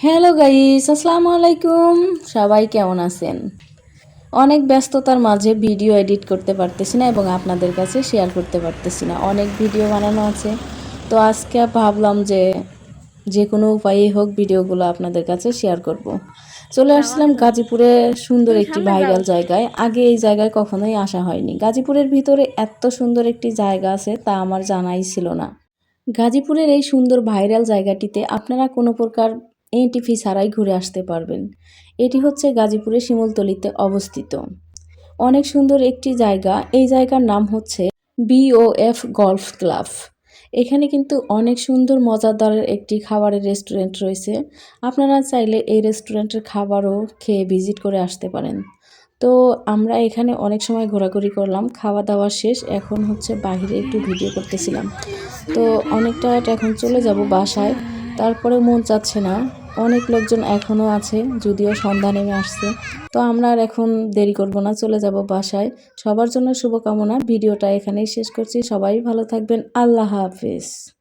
Hello guys আসসালামু আলাইকুম সবাই কেমন আছেন? অনেক ব্যস্ততার মাঝে ভিডিও এডিট করতে পারতেছি না এবং আপনাদের কাছে শেয়ার করতে পারতেছি না। অনেক ভিডিও বানানো আছে। তো আজকে ভাবলাম যে যে কোনো উপায়েই হোক ভিডিওগুলো আপনাদের কাছে শেয়ার করব। চলে আসছিলাম গাজীপুরে সুন্দর একটি ভাইরাল জায়গায়। আগে এই জায়গায় কখনোই আসা হয়নি। গাজীপুরের ভিতরে এত সুন্দর একটি জায়গা আছে তা আমার জানাই ছিল না। গাজীপুরের এই সুন্দর ভাইরাল জায়গাটিতে আপনারা কোনো প্রকার এন্ট্রি ফি ছাড়াই ঘুরে আসতে পারবেন। এটি হচ্ছে গাজীপুরের শিমুলতলিতে অবস্থিত। অনেক সুন্দর একটি জায়গা। এই জায়গার নাম হচ্ছে বিওএফ গলফ ক্লাব। এখানে কিন্তু অনেক সুন্দর, মজাদার একটি খাবারের রেস্টুরেন্ট রয়েছে। আপনারা চাইলে এই রেস্টুরেন্টের খাবারও খেয়ে ভিজিট করে আসতে পারেন। তো আমরা এখানে অনেক সময় ঘোরাঘুরি করলাম খাওয়া দাওয়া শেষ। এখন হচ্ছে বাইরে একটু ভিডিও করতেছিলাম। তো অনেকটা এখন চলে যাব বাসায়। তারপরে মন চাচ্ছে না। অনেক লোকজন এখনও আছে, যদিও সন্ধ্যা নেমে আসছে। তো আমরা আর এখন দেরি করব না, চলে যাব বাসায়। সবার জন্য শুভকামনা, ভিডিওটা এখানেই শেষ করছি। সবাই ভালো থাকবেন, আল্লাহ হাফেজ।